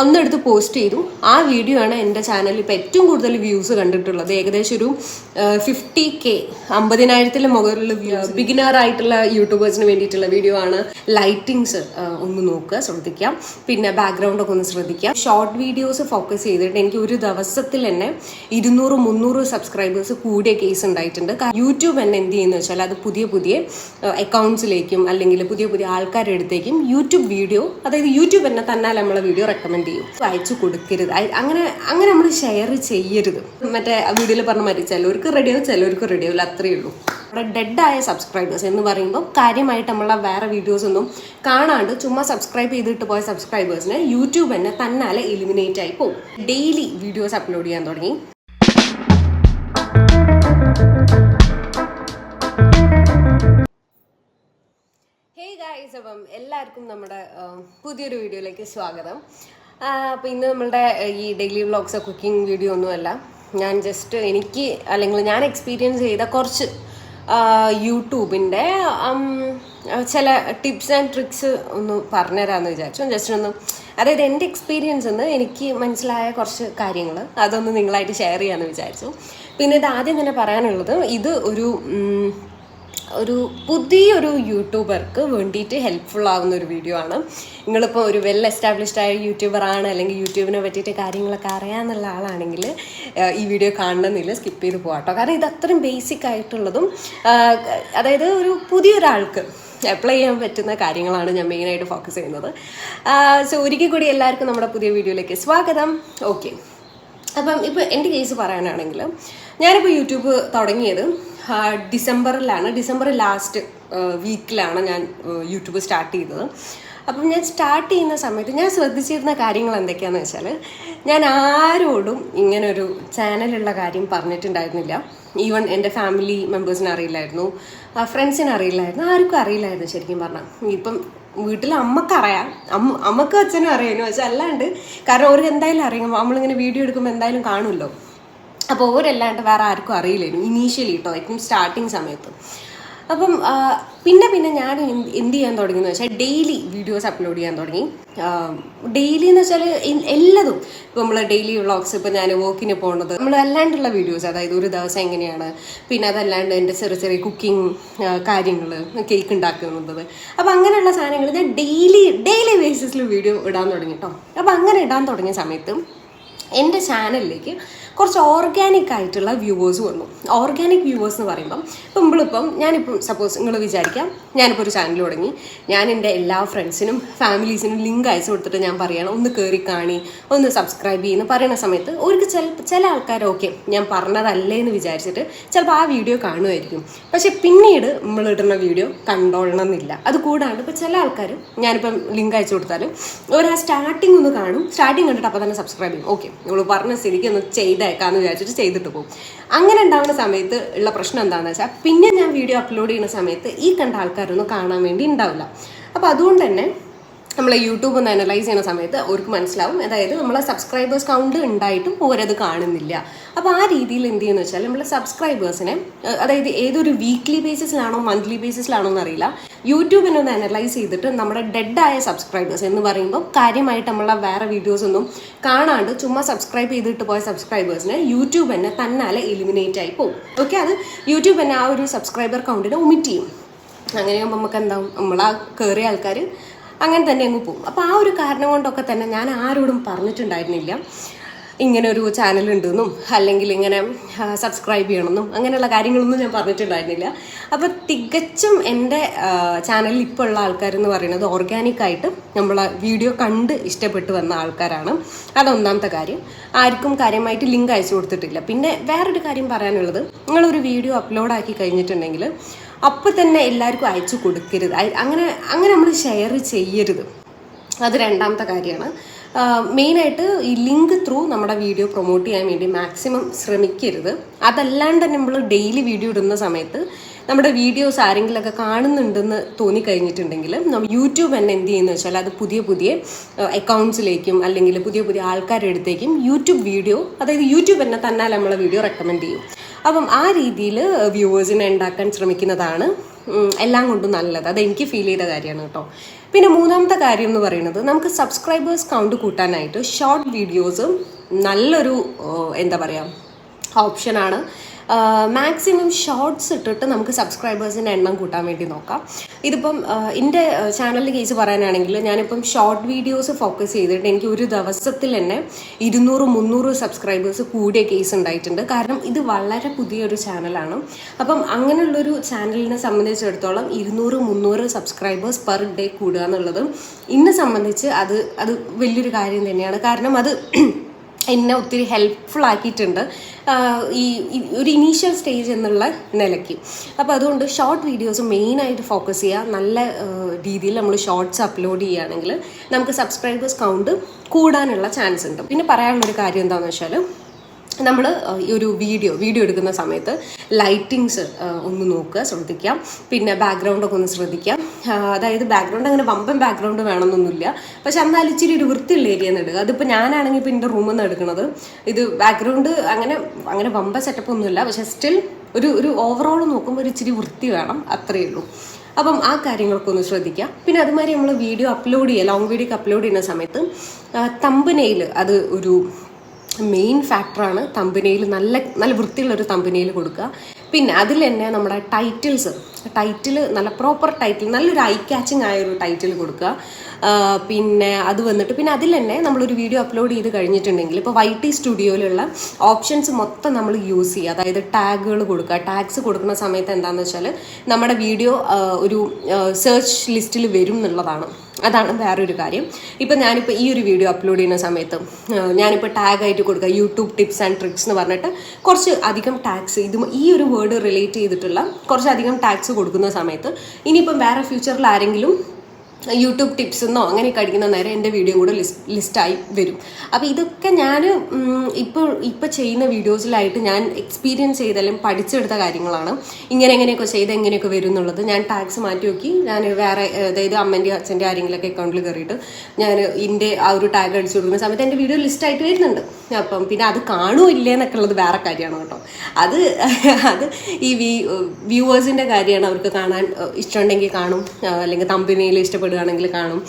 അന്നെടുത്ത് post ചെയ്തു. ആ video ആണ് എന്റെ ചാനലിൽ ഇപ്പോൾ ഏറ്റവും കൂടുതൽ വ്യൂസ് കണ്ടിട്ടുള്ളത്. ഏകദേശം ഒരു ഫിഫ്റ്റി കെ അമ്പതിനായിരത്തിലെ മുകളിൽ വ്യൂസ് ബിഗിനർ ആയിട്ടുള്ള യൂട്യൂബേഴ്സിന് വേണ്ടിയിട്ടുള്ള വീഡിയോ ആണ്. ലൈറ്റിങ്സ് ഒന്ന് നോക്കുക ശ്രദ്ധിക്കാം. പിന്നെ ബാക്ക്ഗ്രൗണ്ട് ഒക്കെ ഒന്ന് ശ്രദ്ധിക്കാം. ഷോർട്ട് വീഡിയോസ് ഫോക്കസ് ചെയ്തിട്ട് എനിക്ക് ഒരു ദിവസത്തിൽ തന്നെ ഇരുന്നൂറ് മുന്നൂറ് സബ്സ്ക്രൈബേഴ്സ് കൂടിയ കേസ് ഉണ്ടായിട്ടുണ്ട്. യൂട്യൂബ് എന്നെ എന്ത് ചെയ്യുന്നു വെച്ചാൽ അത് പുതിയ പുതിയ അക്കൗണ്ട്സിലേക്കും അല്ലെങ്കിൽ പുതിയ പുതിയ ആൾക്കാരുടെ അടുത്തേക്കും യൂട്യൂബ് വീഡിയോ അതായത് യൂട്യൂബ് എന്നെ തന്നാൽ നമ്മളെ വീഡിയോ റെക്കമെൻഡ് ചെയ്യും അയച്ചു കൊടുക്കരുത്. അങ്ങനെ അങ്ങനെ നമ്മൾ ഷെയർ ചെയ്യരുത്. മറ്റേ വീഡിയോയിൽ പറഞ്ഞ മാതിരി ചിലവർക്ക് റെഡിയാവും ചിലവർക്ക് റെഡിയാവില്ല അത്രയേ ഉള്ളൂ. നമ്മുടെ ആയ സബ്സ്ക്രൈബേഴ്സ് എന്ന് പറയുമ്പോൾ കാര്യമായിട്ട് നമ്മളെ വേറെ വീഡിയോസ് ഒന്നും കാണാണ്ട് ചുമ്മാ സബ്സ്ക്രൈബ് ചെയ്തിട്ട് പോയ സബ്സ്ക്രൈബേഴ്സിനെ യൂട്യൂബ് തന്നെ തന്നാലെ എലിമിനേറ്റ് ആയി പോകും ഡെയിലി വീഡിയോസ് അപ്ലോഡ് ചെയ്യാൻ തുടങ്ങി. ഹേ ഗായ്സ് അപ്പം എല്ലാവർക്കും നമ്മുടെ പുതിയൊരു വീഡിയോയിലേക്ക് സ്വാഗതം. അപ്പോൾ ഇന്ന് നമ്മളുടെ ഈ ഡെയിലി വ്ളോഗ്സ് കുക്കിംഗ് വീഡിയോ ഒന്നുമല്ല. ഞാൻ ജസ്റ്റ് എനിക്ക് അല്ലെങ്കിൽ ഞാൻ എക്സ്പീരിയൻസ് ചെയ്ത കുറച്ച് യൂട്യൂബിന്റെ ചില ടിപ്സ് ആൻഡ് ട്രിക്സ് ഒന്ന് പറഞ്ഞുതരാമെന്ന് വിചാരിച്ചു. ജസ്റ്റ് ഒന്ന് അതായത് എന്റെ എക്സ്പീരിയൻസ് ഒന്ന് എനിക്ക് മനസ്സിലായ കുറച്ച് കാര്യങ്ങൾ അതൊന്ന് നിങ്ങളായിട്ട് ഷെയർ ചെയ്യാമെന്ന് വിചാരിച്ചു. പിന്നെ ഇത് ആദ്യം തന്നെ പറയാനുള്ളത് ഇത് ഒരു ഒരു പുതിയൊരു യൂട്യൂബർക്ക് വേണ്ടിയിട്ട് ഹെൽപ്ഫുൾ ആവുന്ന ഒരു വീഡിയോ ആണ്. നിങ്ങളിപ്പോൾ ഒരു വെൽ എസ്റ്റാബ്ലിഷ്ഡ് ആയ യൂട്യൂബർ ആണ് അല്ലെങ്കിൽ യൂട്യൂബിനെ പറ്റിയിട്ട് കാര്യങ്ങളൊക്കെ അറിയാമെന്നുള്ള ആളാണെങ്കിൽ ഈ വീഡിയോ കാണണമെന്നില്ല സ്കിപ്പ് ചെയ്ത് പോകാട്ടോ കാരണം ഇത് അത്രയും ബേസിക് ആയിട്ടുള്ളതും അതായത് ഒരു പുതിയൊരാൾക്ക് അപ്ലൈ ചെയ്യാൻ പറ്റുന്ന കാര്യങ്ങളാണ് ഞാൻ മെയിനായിട്ട് ഫോക്കസ് ചെയ്യുന്നത്. സോ ഒരിക്കൽ കൂടി എല്ലാവർക്കും നമ്മുടെ പുതിയ വീഡിയോയിലേക്ക് സ്വാഗതം. ഓക്കെ അപ്പം ഇപ്പോൾ എന്റെ കേസ് പറയാനാണെങ്കിൽ ഞാനിപ്പോൾ യൂട്യൂബ് തുടങ്ങിയത് ഡിസംബറിലാണ്. ഡിസംബർ ലാസ്റ്റ് വീക്കിലാണ് ഞാൻ യൂട്യൂബ് സ്റ്റാർട്ട് ചെയ്തത്. അപ്പം ഞാൻ സ്റ്റാർട്ട് ചെയ്യുന്ന സമയത്ത് ഞാൻ ശ്രദ്ധിച്ചിരുന്ന കാര്യങ്ങൾ എന്തൊക്കെയാണെന്ന് വെച്ചാൽ ഞാൻ ആരോടും ഇങ്ങനൊരു ചാനലുള്ള കാര്യം പറഞ്ഞിട്ടുണ്ടായിരുന്നില്ല. ഈവൻ എന്റെ ഫാമിലി മെമ്പേഴ്സിന് അറിയില്ലായിരുന്നു. ഫ്രണ്ട്സിന് അറിയില്ലായിരുന്നു. ആർക്കും അറിയില്ലായിരുന്നു ശരിക്കും പറഞ്ഞാൽ ഇപ്പം വീട്ടിൽ അമ്മക്കറിയാം അമ്മ അമ്മയ്ക്ക് അച്ഛനും അറിയാനും പക്ഷെ അല്ലാണ്ട് കാരണം അവർക്ക് എന്തായാലും അറിയാം. നമ്മളിങ്ങനെ വീഡിയോ എടുക്കുമ്പോൾ എന്തായാലും കാണുമല്ലോ. അപ്പോൾ ഓരല്ലാണ്ട് വേറെ ആർക്കും അറിയില്ലായിരുന്നു. ഇനീഷ്യലി കേട്ടോ ഏറ്റവും സ്റ്റാർട്ടിങ് സമയത്ത്. അപ്പം പിന്നെ പിന്നെ ഞാൻ എന്ത് ചെയ്യാൻ ചെയ്യാൻ തുടങ്ങിയെന്ന് വെച്ചാൽ ഡെയിലി വീഡിയോസ് അപ്ലോഡ് ചെയ്യാൻ തുടങ്ങി. ഡെയിലി എന്ന് വെച്ചാൽ എല്ലാതും. ഇപ്പോൾ നമ്മൾ ഡെയിലി വ്ളോഗ്സ് ഇപ്പോൾ ഞാൻ വോക്കിന് പോകുന്നത് നമ്മൾ അല്ലാണ്ടുള്ള വീഡിയോസ് അതായത് ഒരു ദിവസം എങ്ങനെയാണ് പിന്നെ അതല്ലാണ്ട് എന്റെ ചെറിയ ചെറിയ കുക്കിംഗ് കാര്യങ്ങൾ കേക്ക് ഉണ്ടാക്കുന്നത്. അപ്പോൾ അങ്ങനെയുള്ള സാധനങ്ങൾ ഞാൻ ഡെയിലി ഡെയിലി ബേസിസിൽ വീഡിയോ ഇടാൻ തുടങ്ങി കേട്ടോ അപ്പോൾ അങ്ങനെ ഇടാൻ തുടങ്ങിയ സമയത്തും എന്റെ ചാനലിലേക്ക് കുറച്ച് ഓർഗാനിക് ആയിട്ടുള്ള വ്യൂവേഴ്സ് വന്നു. ഓർഗാനിക് വ്യൂവേഴ്സ് എന്ന് പറയുമ്പം ഇപ്പം നമ്മളിപ്പം ഞാനിപ്പം സപ്പോസ് നിങ്ങൾ വിചാരിക്കാം ഞാനിപ്പോൾ ഒരു ചാനൽ തുടങ്ങി. ഞാൻ എന്റെ എല്ലാ ഫ്രണ്ട്സിനും ഫാമിലീസിനും ലിങ്ക് അയച്ചു കൊടുത്തിട്ട് ഞാൻ പറയണം ഒന്ന് കയറി കാണി ഒന്ന് സബ്സ്ക്രൈബ് ചെയ്യുന്ന പറയുന്ന സമയത്ത് ഒരു ചില ചില ആൾക്കാർ ഓക്കെ ഞാൻ പറഞ്ഞതല്ലേ എന്ന് വിചാരിച്ചിട്ട് ചിലപ്പോൾ ആ വീഡിയോ കാണുമായിരിക്കും. പക്ഷേ പിന്നീട് നമ്മൾ ഇടുന്ന വീഡിയോ കണ്ടോളണം എന്നില്ല. അത് കൂടാണ്ട് ഇപ്പോൾ ചില ആൾക്കാർ ഞാനിപ്പം ലിങ്ക് അയച്ചു കൊടുത്താലും ഒരു ആ സ്റ്റാർട്ടിങ് ഒന്ന് കാണും. സ്റ്റാർട്ടിങ് കണ്ടിട്ട് അപ്പോൾ തന്നെ സബ്സ്ക്രൈബ് ചെയ്യും. ഓക്കെ നമ്മൾ പറഞ്ഞ സ്ഥിതിക്ക് ഒന്ന് ചെയ്തേക്കാന്ന് വിചാരിച്ചിട്ട് ചെയ്തിട്ട് പോകും. അങ്ങനെ ഉണ്ടാവുന്ന സമയത്ത് ഉള്ള പ്രശ്നം എന്താണെന്ന് വെച്ചാൽ പിന്നെ ഞാൻ വീഡിയോ അപ്ലോഡ് ചെയ്യുന്ന സമയത്ത് ഈ കണ്ട ആൾക്കാരൊന്നും കാണാൻ വേണ്ടി ഉണ്ടാവില്ല. അപ്പോൾ അതുകൊണ്ട് തന്നെ നമ്മൾ യൂട്യൂബ് ഒന്ന് അനലൈസ് ചെയ്യുന്ന സമയത്ത് അവർക്ക് മനസ്സിലാവും. അതായത് നമ്മളെ സബ്സ്ക്രൈബേഴ്സ് കൗണ്ട് ഉണ്ടായിട്ടും ഓരത് കാണുന്നില്ല. അപ്പോൾ ആ രീതിയിൽ എന്ത് ചെയ്യുന്നു വെച്ചാൽ നമ്മൾ സബ്സ്ക്രൈബേഴ്സിനെ അതായത് ഏതൊരു വീക്ക്ലി ബേസിസിലാണോ മന്ത്ലി ബേസിസിലാണോ എന്നറിയില്ല യൂട്യൂബിനെ ഒന്ന് അനലൈസ് ചെയ്തിട്ട് നമ്മുടെ ഡെഡായ സബ്സ്ക്രൈബേഴ്സ് എന്ന് പറയുമ്പോൾ കാര്യമായിട്ട് നമ്മളെ വേറെ വീഡിയോസ് ഒന്നും കാണാണ്ട് ചുമ്മാ സബ്സ്ക്രൈബ് ചെയ്തിട്ട് പോയ സബ്സ്ക്രൈബേഴ്സിനെ യൂട്യൂബ് തന്നെ തന്നാലെ എലിമിനേറ്റ് ആയി പോകും. ഓക്കെ അത് യൂട്യൂബ് തന്നെ ആ ഒരു സബ്സ്ക്രൈബർ കൗണ്ടിനെ ഒമിറ്റ് ചെയ്യും. അങ്ങനെയാകുമ്പോൾ നമുക്ക് എന്താവും? നമ്മളാ കയറിയ ആൾക്കാർ അങ്ങനെ തന്നെ അങ്ങ് പോകും. അപ്പോൾ ആ ഒരു കാരണം കൊണ്ടൊക്കെ തന്നെ ഞാൻ ആരോടും പറഞ്ഞിട്ടുണ്ടായിരുന്നില്ല. ഇങ്ങനെ ഒരു ചാനൽ ഉണ്ടെന്നും അല്ലെങ്കിൽ ഇങ്ങനെ സബ്സ്ക്രൈബ് ചെയ്യണമെന്നും അങ്ങനെയുള്ള കാര്യങ്ങളൊന്നും ഞാൻ പറഞ്ഞിട്ടുണ്ടായിരുന്നില്ല. അപ്പോൾ തികച്ചും എന്റെ ചാനലിൽ ഇപ്പോൾ ഉള്ള ആൾക്കാരെന്ന് പറയുന്നത് ഓർഗാനിക്കായിട്ട് നമ്മൾ വീഡിയോ കണ്ട് ഇഷ്ടപ്പെട്ട് വന്ന ആൾക്കാരാണ്. അതൊന്നാമത്തെ കാര്യം. ആർക്കും കാര്യമായിട്ട് ലിങ്ക് അയച്ചു കൊടുത്തിട്ടില്ല. പിന്നെ വേറൊരു കാര്യം പറയാനുള്ളത് നിങ്ങളൊരു വീഡിയോ അപ്ലോഡ് ആക്കി കഴിഞ്ഞിട്ടുണ്ടെങ്കിൽ അപ്പോൾ തന്നെ എല്ലാവർക്കും അയച്ചു കൊടുക്കരുത്. അങ്ങനെ അങ്ങനെ നമ്മൾ ഷെയർ ചെയ്യരുത്. അത് രണ്ടാമത്തെ കാര്യമാണ്. മെയിനായിട്ട് ഈ ലിങ്ക് ത്രൂ നമ്മുടെ വീഡിയോ പ്രൊമോട്ട് ചെയ്യാൻ വേണ്ടി മാക്സിമം ശ്രമിക്കരുത്. അതല്ലാണ്ട് തന്നെ നമ്മൾ ഡെയിലി വീഡിയോ ഇടുന്ന സമയത്ത് നമ്മുടെ വീഡിയോസ് ആരെങ്കിലുമൊക്കെ കാണുന്നുണ്ടെന്ന് തോന്നിക്കഴിഞ്ഞിട്ടുണ്ടെങ്കിൽ നമ്മൾ യൂട്യൂബ് തന്നെ എന്ത് ചെയ്യുന്നു വെച്ചാൽ അത് പുതിയ പുതിയ അക്കൗണ്ട്സിലേക്കും അല്ലെങ്കിൽ പുതിയ പുതിയ ആൾക്കാരുടെ അടുത്തേക്കും യൂട്യൂബ് വീഡിയോ അതായത് യൂട്യൂബ് തന്നെ തന്നാൽ നമ്മളെ വീഡിയോ റെക്കമെൻഡ് ചെയ്യും. അപ്പം ആ രീതിയിൽ വ്യൂവേഴ്സിനെ ഉണ്ടാക്കാൻ ശ്രമിക്കുന്നതാണ് എല്ലാം കൊണ്ടും നല്ലത്. അത് എനിക്ക് ഫീൽ ചെയ്ത കാര്യമാണ് കേട്ടോ. പിന്നെ മൂന്നാമത്തെ കാര്യം എന്ന് പറയുന്നത് നമുക്ക് സബ്സ്ക്രൈബേഴ്സ് കൗണ്ട് കൂട്ടാനായിട്ട് ഷോർട്ട് വീഡിയോസും നല്ലൊരു എന്താ പറയുക ഓപ്ഷനാണ് മാക്സിമം ഷോർട്സ് ഇട്ടിട്ട് നമുക്ക് സബ്സ്ക്രൈബേഴ്സിന്റെ എണ്ണം കൂട്ടാൻ വേണ്ടി നോക്കാം. ഇതിപ്പം എന്റെ ചാനലിന്റെ കേസ് പറയാനാണെങ്കിൽ ഞാനിപ്പം ഷോർട്ട് വീഡിയോസ് ഫോക്കസ് ചെയ്തിട്ട് എനിക്ക് ഒരു ദിവസത്തിൽ തന്നെ ഇരുന്നൂറ് മുന്നൂറ് സബ്സ്ക്രൈബേഴ്സ് കൂടിയ കേസ് ഉണ്ടായിട്ടുണ്ട്. കാരണം ഇത് വളരെ പുതിയൊരു ചാനലാണ് അപ്പം അങ്ങനെയുള്ളൊരു ചാനലിനെ സംബന്ധിച്ചിടത്തോളം ഇരുന്നൂറ് മുന്നൂറ് സബ്സ്ക്രൈബേഴ്സ് പെർ ഡേ കൂടുക എന്നുള്ളത് ഇന്നെ സംബന്ധിച്ച് അത് അത് വലിയൊരു കാര്യം തന്നെയാണ്. കാരണം അത് എന്നെ ഒത്തിരി ഹെൽപ്ഫുൾ ആക്കിയിട്ടുണ്ട്. ഈ ഒരു ഇനീഷ്യൽ സ്റ്റേജ് എന്നുള്ള നിലയ്ക്ക്. അപ്പോൾ അതുകൊണ്ട് ഷോർട്ട് വീഡിയോസ് മെയിനായിട്ട് ഫോക്കസ് ചെയ്യുക നല്ല രീതിയിൽ നമ്മൾ ഷോർട്സ് അപ്ലോഡ് ചെയ്യുകയാണെങ്കിൽ നമുക്ക് സബ്സ്ക്രൈബേഴ്സ് കൗണ്ട് കൂടാനുള്ള ചാൻസ് ഉണ്ട്. പിന്നെ പറയാനുള്ളൊരു കാര്യം എന്താണെന്ന് വെച്ചാൽ നമ്മൾ ഈ ഒരു വീഡിയോ വീഡിയോ എടുക്കുന്ന സമയത്ത് ലൈറ്റിങ്സ് ഒന്ന് നോക്കുക ശ്രദ്ധിക്കാം പിന്നെ ബാക്ക്ഗ്രൗണ്ടൊക്കെ ഒന്ന് ശ്രദ്ധിക്കാം അതായത് ബാക്ക്ഗ്രൗണ്ട് അങ്ങനെ വമ്പൻ ബാക്ക്ഗ്രൗണ്ട് വേണമെന്നൊന്നുമില്ല. പക്ഷെ എന്നാലും ഇച്ചിരി ഒരു വൃത്തിയുള്ള ഏരിയ എന്ന് എടുക്കുക. അതിപ്പോൾ ഞാനാണെങ്കിൽ ഇപ്പോൾ എന്റെ റൂമിൽ നിന്ന് എടുക്കുന്നത് ഇത് ബാക്ക്ഗ്രൗണ്ട് അങ്ങനെ അങ്ങനെ വമ്പ സെറ്റപ്പ് ഒന്നുമില്ല. പക്ഷെ സ്റ്റിൽ ഒരു ഒരു ഓവറോൾ നോക്കുമ്പോൾ ഒരു ഇച്ചിരി വൃത്തി വേണം. അത്രയേ ഉള്ളൂ. അപ്പം ആ കാര്യങ്ങളൊക്കെ ഒന്ന് ശ്രദ്ധിക്കുക. പിന്നെ അതുമാതിരി നമ്മൾ വീഡിയോ അപ്ലോഡ് ചെയ്യുക ലോങ് വീഡിയോ അപ്ലോഡ് ചെയ്യുന്ന സമയത്ത് തമ്പനയിൽ അത് ഒരു മെയിൻ ഫാക്ടറാണ് തമ്പനയിൽ നല്ല നല്ല വൃത്തിയുള്ളൊരു തമ്പനയിൽ കൊടുക്കുക. പിന്നെ അതിൽ തന്നെ നമ്മുടെ ടൈറ്റിൽസ് ടൈറ്റിൽ നല്ല പ്രോപ്പർ ടൈറ്റിൽ നല്ലൊരു ഐ ക്യാച്ചിങ് ആയൊരു ടൈറ്റിൽ കൊടുക്കുക. പിന്നെ അത് വന്നിട്ട് പിന്നെ അതിൽ തന്നെ നമ്മളൊരു വീഡിയോ അപ്ലോഡ് ചെയ്ത് കഴിഞ്ഞിട്ടുണ്ടെങ്കിൽ ഇപ്പോൾ വൈ ടി സ്റ്റുഡിയോയിലുള്ള ഓപ്ഷൻസ് മൊത്തം നമ്മൾ യൂസ് ചെയ്യുക. അതായത് ടാഗുകൾ കൊടുക്കുക. ടാഗ്സ് കൊടുക്കുന്ന സമയത്ത് എന്താണെന്ന് വെച്ചാൽ നമ്മുടെ വീഡിയോ ഒരു സെർച്ച് ലിസ്റ്റിൽ വരും എന്നുള്ളതാണ്. അതാണ് വേറൊരു കാര്യം. ഇപ്പം ഞാനിപ്പോൾ ഈ ഒരു വീഡിയോ അപ്ലോഡ് ചെയ്യുന്ന സമയത്ത് ഞാനിപ്പോൾ ടാഗ് ആയിട്ട് കൊടുക്കുക യൂട്യൂബ് ടിപ്സ് ആൻഡ് ട്രിക്സ് എന്ന് പറഞ്ഞിട്ട് കുറച്ച് അധികം ടാക്സ് ഇത് ഈ ഒരു വേർഡ് റിലേറ്റ് ചെയ്തിട്ടുള്ള കുറച്ചധികം ടാക്സ് കൊടുക്കുന്ന സമയത്ത് ഇനിയിപ്പം വേറെ ഫ്യൂച്ചറിൽ ആരെങ്കിലും യൂട്യൂബ് ടിപ്സ് എന്നോ അങ്ങനെയൊക്കെ അടിക്കുന്ന നേരം എന്റെ വീഡിയോ കൂടെ ലിസ്റ്റ് ലിസ്റ്റായി വരും. അപ്പോൾ ഇതൊക്കെ ഞാൻ ഇപ്പോൾ ഇപ്പോൾ ചെയ്യുന്ന വീഡിയോസിലായിട്ട് ഞാൻ എക്സ്പീരിയൻസ് ചെയ്ത അല്ലെങ്കിൽ പഠിച്ചെടുത്ത കാര്യങ്ങളാണ്. ഇങ്ങനെ എങ്ങനെയൊക്കെ ചെയ്ത് എങ്ങനെയൊക്കെ വരും എന്നുള്ളത് ഞാൻ ടാക്സ് മാറ്റി നോക്കി. ഞാൻ വേറെ അതായത് അമ്മന്റെ അച്ഛന്റെ ആരെങ്കിലൊക്കെ അക്കൗണ്ടിൽ കയറിയിട്ട് ഞാൻ ഇതിന്റെ ആ ഒരു ടാഗ് അടിച്ചു കൊടുക്കുന്ന സമയത്ത് എന്റെ വീഡിയോ ലിസ്റ്റായിട്ട് വരുന്നുണ്ട്. അപ്പം പിന്നെ അത് കാണുമില്ലേ എന്നൊക്കെ ഉള്ളത് വേറെ കാര്യമാണ് കേട്ടോ. അത് അത് ഈ വ്യൂവേഴ്സിന്റെ കാര്യമാണ് അവർക്ക് കാണാൻ ഇഷ്ടമുണ്ടെങ്കിൽ കാണും. അല്ലെങ്കിൽ തമ്പിനയിൽ ഇഷ്ടപ്പെടുകയാണെങ്കിൽ കാണും.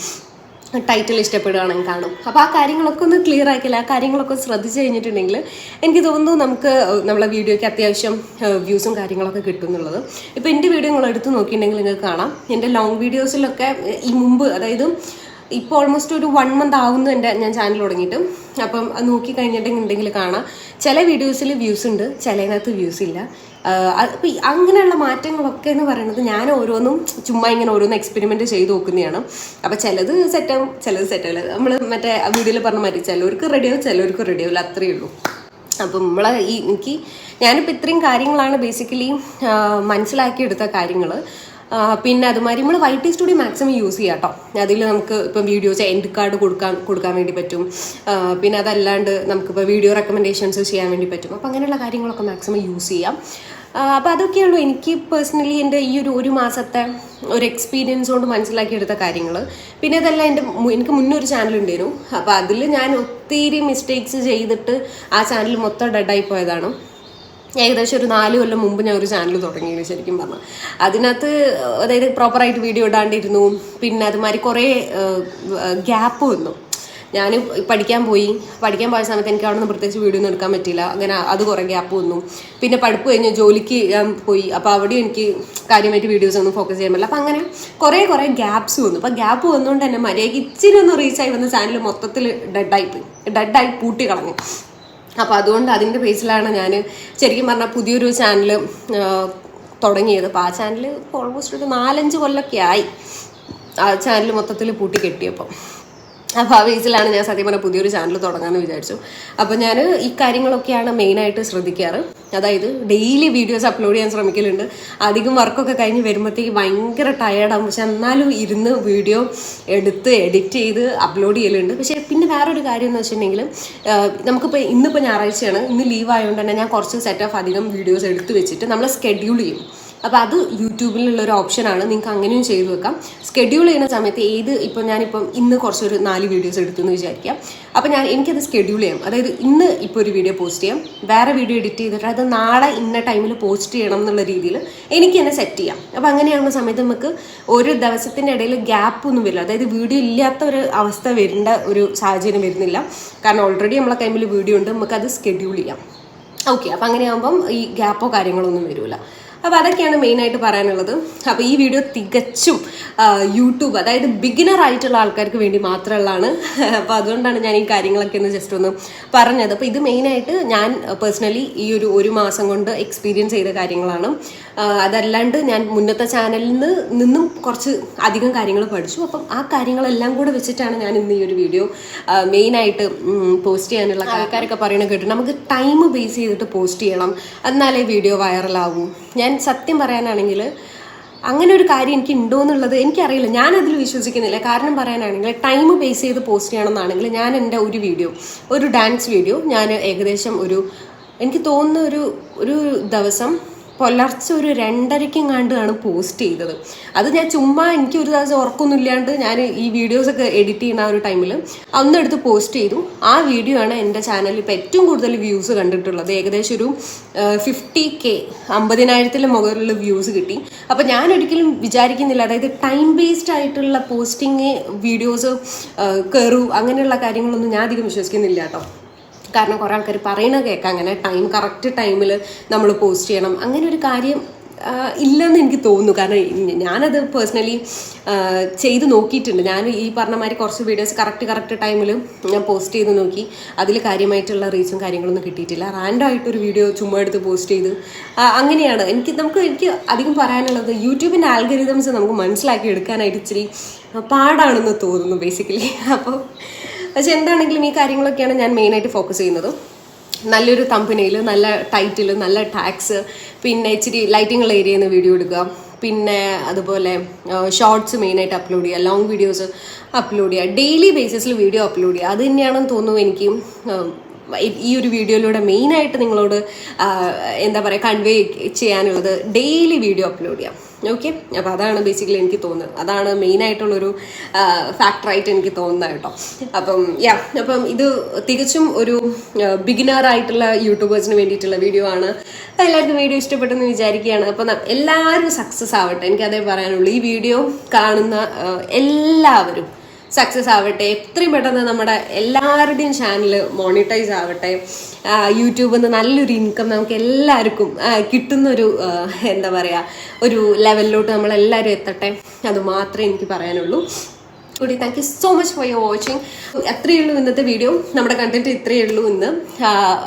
ടൈറ്റിൽ ഇഷ്ടപ്പെടുകയാണെങ്കിൽ കാണും. അപ്പോൾ ആ കാര്യങ്ങളൊക്കെ ഒന്ന് ക്ലിയർ ആക്കില്ല ആ കാര്യങ്ങളൊക്കെ ശ്രദ്ധിച്ചു കഴിഞ്ഞിട്ടുണ്ടെങ്കിൽ എനിക്ക് തോന്നുന്നു നമുക്ക് നമ്മളെ വീഡിയോയ്ക്ക് അത്യാവശ്യം വ്യൂസും കാര്യങ്ങളൊക്കെ കിട്ടും എന്നുള്ളത് ഇപ്പോൾ എന്റെ വീഡിയോ നിങ്ങൾ എടുത്ത് നോക്കിയിട്ടുണ്ടെങ്കിൽ നിങ്ങൾക്ക് കാണാം. എന്റെ ലോങ് വീഡിയോസിലൊക്കെ ഈ മുമ്പ് അതായത് ഇപ്പോൾ ഓൾമോസ്റ്റ് ഒരു വൺ മന്ത് ആവുന്നു എന്റെ ഞാൻ ചാനൽ തുടങ്ങിയിട്ട്. അപ്പം നോക്കി കഴിഞ്ഞിട്ടുണ്ടെങ്കിൽ കാണാം. ചില വീഡിയോസിൽ വ്യൂസ് ഉണ്ട് ചിലതിനകത്ത് വ്യൂസ് ഇല്ല. അപ്പം അങ്ങനെയുള്ള മാറ്റങ്ങളൊക്കെ എന്ന് പറയുന്നത് ഞാൻ ഓരോന്നും ചുമ്മാ ഇങ്ങനെ ഓരോന്ന് എക്സ്പെരിമെന്റ് ചെയ്ത് നോക്കുന്നതാണ്. അപ്പോൾ ചിലത് സെറ്റാവും ചിലത് സെറ്റാവില്ല നമ്മൾ മറ്റേ വീഡിയോയിൽ പറഞ്ഞ മാറ്റി ചിലവർക്ക് റെഡിയാവും ചിലവർക്ക് റെഡിയാവില്ല അത്രയേ ഉള്ളൂ. അപ്പം നമ്മളെ ഈ എനിക്ക് ഞാനിപ്പോൾ ഇത്രയും കാര്യങ്ങളാണ് ബേസിക്കലി മനസ്സിലാക്കിയെടുത്ത കാര്യങ്ങൾ പിന്നെ അതുമാതിരി നമ്മൾ Y T studio maximum use ചെയ്യാം കേട്ടോ അതിൽ നമുക്ക് ഇപ്പം വീഡിയോസ് എൻഡ് കാർഡ് കൊടുക്കാൻ കൊടുക്കാൻ വേണ്ടി പറ്റും. പിന്നെ അതല്ലാണ്ട് നമുക്കിപ്പോൾ വീഡിയോ റെക്കമെൻഡേഷൻസ് ചെയ്യാൻ വേണ്ടി പറ്റും. അപ്പം അങ്ങനെയുള്ള കാര്യങ്ങളൊക്കെ മാക്സിമം യൂസ് ചെയ്യാം. അപ്പോൾ അതൊക്കെയുള്ളൂ എനിക്ക് പേഴ്സണലി എന്റെ ഈ ഒരു ഒരു മാസത്തെ ഒരു എക്സ്പീരിയൻസ് കൊണ്ട് മനസ്സിലാക്കിയെടുത്ത കാര്യങ്ങൾ പിന്നെ അതല്ല എന്റെ എനിക്ക് മുന്നേ ഒരു ചാനൽ ഉണ്ടായിരുന്നു. അപ്പോൾ അതിൽ ഞാൻ ഒത്തിരി മിസ്റ്റേക്സ് ചെയ്തിട്ട് ആ ചാനൽ മൊത്തം ഡെഡായി പോയതാണ്. ഏകദേശം ഒരു നാല് കൊല്ലം മുമ്പ് ഞാൻ ഒരു ചാനൽ തുടങ്ങിയത് ശരിക്കും പറഞ്ഞു. അതിനകത്ത് അതായത് പ്രോപ്പറായിട്ട് വീഡിയോ ഇടാണ്ടിരുന്നു. പിന്നെ അതുമാതിരി കുറേ ഗ്യാപ്പ് വന്നു. ഞാൻ പഠിക്കാൻ പോയി. പഠിക്കാൻ പോയ സമയത്ത് എനിക്ക് അവിടെ നിന്ന് പ്രത്യേകിച്ച് വീഡിയോ ഒന്നും എടുക്കാൻ പറ്റിയില്ല. അങ്ങനെ അത് കുറേ ഗ്യാപ്പ് വന്നു. പിന്നെ പഠിപ്പ് കഴിഞ്ഞ് ജോലിക്ക് ഞാൻ പോയി. അപ്പോൾ അവിടെ എനിക്ക് കാര്യമായിട്ട് വീഡിയോസ് ഒന്നും ഫോക്കസ് ചെയ്യാൻ പറ്റില്ല. അപ്പോൾ അങ്ങനെ കുറേ കുറേ ഗ്യാപ്സ് വന്നു. അപ്പോൾ ഗ്യാപ്പ് വന്നുകൊണ്ട് തന്നെ മര്യാദയ്ക്ക് ഇച്ചിരി ഒന്ന് റീച്ചായി വന്ന ചാനൽ മൊത്തത്തിൽ ഡെഡായി പോയി. ഡെഡായി പൂട്ടി കളഞ്ഞു. അപ്പോൾ അതുകൊണ്ട് അതിന്റെ ബേസിലാണ് ഞാൻ ശരിക്കും പറഞ്ഞാൽ പുതിയൊരു ചാനൽ തുടങ്ങിയത്. അപ്പോൾ ആ ചാനൽ ഓൾമോസ്റ്റ് ഒരു നാലഞ്ച് കൊല്ലമൊക്കെ ആയി. ആ ചാനൽ മൊത്തത്തിൽ പൂട്ടി കെട്ടിയപ്പോൾ അപ്പോൾ ആ ബേസിലാണ് ഞാൻ സത്യം പറഞ്ഞാൽ പുതിയൊരു ചാനൽ തുടങ്ങാമെന്ന് വിചാരിച്ചു. അപ്പോൾ ഞാൻ ഈ കാര്യങ്ങളൊക്കെയാണ് മെയിനായിട്ട് ശ്രദ്ധിക്കാറ്. അതായത് ഡെയിലി വീഡിയോസ് അപ്ലോഡ് ചെയ്യാൻ ശ്രമിക്കലുണ്ട്. അധികം വർക്കൊക്കെ കഴിഞ്ഞ് വരുമ്പോഴത്തേക്ക് ഭയങ്കര ടയേർഡാകും പക്ഷെ എന്നാലും ഇരുന്ന് വീഡിയോ എടുത്ത് എഡിറ്റ് ചെയ്ത് അപ്ലോഡ് ചെയ്യലുണ്ട്. പക്ഷേ പിന്നെ വേറൊരു കാര്യം എന്ന് വെച്ചിട്ടുണ്ടെങ്കിൽ നമുക്കിപ്പോൾ ഇന്നിപ്പോൾ ഞായറാഴ്ചയാണ്. ഇന്ന് ലീവ് ആയതുകൊണ്ട് തന്നെ ഞാൻ കുറച്ച് സെറ്റ് ഓഫ് അധികം വീഡിയോസ് എടുത്ത് വെച്ചിട്ട് നമ്മൾ സ്കെഡ്യൂൾ ചെയ്യും. അപ്പോൾ അത് യൂട്യൂബിലുള്ള ഒരു ഓപ്ഷനാണ്. നിങ്ങൾക്ക് അങ്ങനെയും ചെയ്തു വെക്കാം. സ്കെഡ്യൂൾ ചെയ്യുന്ന സമയത്ത് ഏത് ഇപ്പം ഞാനിപ്പം ഇന്ന് കുറച്ചൊരു നാല് വീഡിയോസ് എടുത്തു എന്ന് വിചാരിക്കാം. അപ്പോൾ ഞാൻ എനിക്കത് സ്കെഡ്യൂൾ ചെയ്യാം. അതായത് ഇന്ന് ഇപ്പോൾ ഒരു വീഡിയോ പോസ്റ്റ് ചെയ്യാം. വേറെ വീഡിയോ എഡിറ്റ് ചെയ്തിട്ട് അത് നാളെ ഇന്ന ടൈമിൽ പോസ്റ്റ് ചെയ്യണം എന്നുള്ള രീതിയിൽ എനിക്ക് തന്നെ സെറ്റ് ചെയ്യാം. അപ്പോൾ അങ്ങനെയാകുന്ന സമയത്ത് നമുക്ക് ഒരു ദിവസത്തിന്റെ ഇടയിൽ ഗ്യാപ്പ് ഒന്നും വരില്ല. അതായത് വീഡിയോ ഇല്ലാത്ത ഒരു അവസ്ഥ വരേണ്ട ഒരു സാഹചര്യം വരുന്നില്ല. കാരണം ഓൾറെഡി നമ്മളെ കൈമിൽ വീഡിയോ ഉണ്ട്. നമുക്കത് സ്കെഡ്യൂൾ ചെയ്യാം. ഓക്കെ അപ്പം അങ്ങനെയാകുമ്പം ഈ ഗ്യാപ്പോ കാര്യങ്ങളോ ഒന്നും വരില്ല അപ്പോൾ അതൊക്കെയാണ് മെയിനായിട്ട് പറയാനുള്ളത്. അപ്പോൾ ഈ വീഡിയോ തികച്ചും യൂട്യൂബ് അതായത് ബിഗിനർ ആയിട്ടുള്ള ആൾക്കാർക്ക് വേണ്ടി മാത്രമുള്ളതാണ് അപ്പോൾ അതുകൊണ്ടാണ് ഞാൻ ഈ കാര്യങ്ങളൊക്കെ ഒന്ന് ജസ്റ്റ് ഒന്ന് പറഞ്ഞത്. അപ്പോൾ ഇത് മെയിനായിട്ട് ഞാൻ പേഴ്സണലി ഈ ഒരു ഒരു മാസം കൊണ്ട് എക്സ്പീരിയൻസ് ചെയ്ത കാര്യങ്ങളാണ്. അതല്ലാണ്ട് ഞാൻ മുന്നത്തെ ചാനലിൽ നിന്ന് നിന്നും കുറച്ച് അധികം കാര്യങ്ങൾ പഠിച്ചു. അപ്പം ആ കാര്യങ്ങളെല്ലാം കൂടെ വെച്ചിട്ടാണ് ഞാൻ ഇന്ന് ഈ ഒരു വീഡിയോ മെയിനായിട്ട് പോസ്റ്റ് ചെയ്യാനുള്ള ആൾക്കാരൊക്കെ പറയണ കേട്ടു. നമുക്ക് ടൈം ബേസ് ചെയ്തിട്ട് പോസ്റ്റ് ചെയ്യണം. എന്നാലേ വീഡിയോ വൈറലാവൂ ഞാൻ സത്യം പറയാനാണെങ്കിൽ അങ്ങനെ ഒരു കാര്യം എനിക്ക് ഉണ്ടോ എന്നുള്ളത് എനിക്കറിയില്ല. ഞാൻ അതിൽ വിശ്വസിക്കുന്നില്ല. കാരണം പറയാനാണെങ്കിൽ ടൈം ബേസ് ചെയ്ത് പോസ്റ്റ് ചെയ്യണമെന്നാണെങ്കിൽ ഞാൻ എന്റെ ഒരു വീഡിയോ ഒരു ഡാൻസ് വീഡിയോ ഞാൻ ഏകദേശം ഒരു എനിക്ക് തോന്നുന്ന ഒരു ഒരു ദിവസം പുലർച്ചെ ഒരു രണ്ടരയ്ക്കും കണ്ടാണ് പോസ്റ്റ് ചെയ്തത്. അത് ഞാൻ ചുമ്മാ എനിക്ക് ഒരു ദിവസം ഉറക്കൊന്നുമില്ലാണ്ട് ഞാൻ ഈ വീഡിയോസൊക്കെ എഡിറ്റ് ചെയ്യുന്ന ആ ഒരു ടൈമിൽ അന്നെടുത്ത് പോസ്റ്റ് ചെയ്തു. ആ വീഡിയോ ആണ് എന്റെ ചാനലിൽ ഇപ്പോൾ ഏറ്റവും കൂടുതൽ വ്യൂസ് കണ്ടിട്ടുള്ളത്. ഏകദേശം ഒരു ഫിഫ്റ്റി കെ അമ്പതിനായിരത്തിൽ മുകളിലുള്ള വ്യൂസ് കിട്ടി. അപ്പോൾ ഞാൻ ഒരിക്കലും വിചാരിക്കുന്നില്ല. അതായത് ടൈം ബേസ്ഡ് ആയിട്ടുള്ള പോസ്റ്റിങ് വീഡിയോസ് കയറൂ അങ്ങനെയുള്ള കാര്യങ്ങളൊന്നും ഞാൻ അധികം വിശ്വസിക്കുന്നില്ല കേട്ടോ. കാരണം കുറേ ആൾക്കാർ പറയണ കേൾക്കാം. അങ്ങനെ ടൈം കറക്റ്റ് ടൈമിൽ നമ്മൾ പോസ്റ്റ് ചെയ്യണം. അങ്ങനെ ഒരു കാര്യം ഇല്ലെന്ന് എനിക്ക് തോന്നുന്നു. കാരണം ഞാനത് പേഴ്സണലി ചെയ്ത് നോക്കിയിട്ടുണ്ട്. ഞാൻ ഈ പറഞ്ഞ മാതിരി കുറച്ച് വീഡിയോസ് കറക്റ്റ് കറക്റ്റ് ടൈമിൽ ഞാൻ പോസ്റ്റ് ചെയ്ത് നോക്കി. അതിൽ കാര്യമായിട്ടുള്ള റീച്ചും കാര്യങ്ങളൊന്നും കിട്ടിയിട്ടില്ല. റാൻഡായിട്ടൊരു വീഡിയോ ചുമ്മാ എടുത്ത് പോസ്റ്റ് ചെയ്ത്. അങ്ങനെയാണ്. എനിക്ക് നമുക്ക് എനിക്ക് അധികം പറയാനുള്ളത് യൂട്യൂബിന്റെ ആൽഗരിതംസ് നമുക്ക് മനസ്സിലാക്കി എടുക്കാനായിട്ട് ഇച്ചിരി പാടാണെന്ന് തോന്നുന്നു ബേസിക്കലി അപ്പോൾ പക്ഷെ എന്താണെങ്കിലും ഈ കാര്യങ്ങളൊക്കെയാണ് ഞാൻ മെയിനായിട്ട് ഫോക്കസ് ചെയ്യുന്നത്. നല്ലൊരു തമ്പനയിൽ നല്ല ടൈറ്റിൽ നല്ല ടാക്സ് പിന്നെ ഇച്ചിരി ലൈറ്റിംഗ് ഏരിയയിൽ നിന്ന് വീഡിയോ എടുക്കുക. പിന്നെ അതുപോലെ ഷോർട്സ് മെയിനായിട്ട് അപ്ലോഡ് ചെയ്യുക ലോങ് വീഡിയോസ് അപ്ലോഡ് ചെയ്യുക ഡെയിലി ബേസിസിൽ വീഡിയോ അപ്ലോഡ് ചെയ്യുക. അത് തന്നെയാണെന്ന് തോന്നുന്നു എനിക്ക്. ഈ ഒരു വീഡിയോയിലൂടെ മെയിനായിട്ട് നിങ്ങളോട് എന്താ പറയുക കൺവേ ചെയ്യാനുള്ളത് ഡെയിലി വീഡിയോ അപ്ലോഡ് ചെയ്യാം. ഓക്കെ അപ്പോൾ അതാണ് ബേസിക്കലി എനിക്ക് തോന്നുന്നത്. അതാണ് മെയിനായിട്ടുള്ളൊരു ഫാക്ടറായിട്ട് എനിക്ക് തോന്നുന്നത് കേട്ടോ. അപ്പം യാ അപ്പം ഇത് തികച്ചും ഒരു ബിഗിനർ ആയിട്ടുള്ള യൂട്യൂബേഴ്സിന് വേണ്ടിയിട്ടുള്ള വീഡിയോ ആണ്. എല്ലാവർക്കും വീഡിയോ ഇഷ്ടപ്പെട്ടെന്ന് വിചാരിക്കുകയാണ്. അപ്പം എല്ലാവരും സക്സസ് ആവട്ടെ. എനിക്കതേ പറയാനുള്ളൂ. ഈ വീഡിയോ കാണുന്ന എല്ലാവരും സക്സസ് ആവട്ടെ എത്രയും പെട്ടെന്ന് നമ്മുടെ എല്ലാവരുടെയും ചാനൽ മോണിറ്റൈസ് ആവട്ടെ യൂട്യൂബിൽ നിന്ന് നല്ലൊരു ഇൻകം നമുക്ക് എല്ലാവർക്കും കിട്ടുന്നൊരു എന്താ പറയുക ഒരു ലെവലിലോട്ട് നമ്മളെല്ലാവരും എത്തട്ടെ അത് മാത്രമേ എനിക്ക് പറയാനുള്ളൂ. കൂടി thank you so much for your watching അത്രയേ ഉള്ളൂ ഇന്നത്തെ വീഡിയോ നമ്മുടെ കണ്ടന്റ് ഇത്രയേ ഉള്ളൂ ഇന്ന്.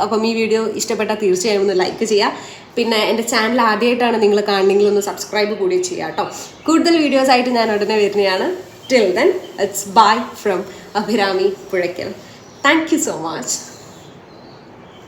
അപ്പം ഈ വീഡിയോ ഇഷ്ടപ്പെട്ടാൽ തീർച്ചയായും ഒന്ന് ലൈക്ക് ചെയ്യുക. പിന്നെ എന്റെ ചാനൽ ആദ്യമായിട്ടാണ് നിങ്ങൾ കാണുന്നെങ്കിൽ ഒന്ന് സബ്സ്ക്രൈബ് കൂടി ചെയ്യുക കേട്ടോ. കൂടുതൽ വീഡിയോസ് ആയിട്ട് ഞാൻ ഉടനെ വരുന്നതാണ്. Till then, it's bye from Abhirami Purakil. Thank you so much.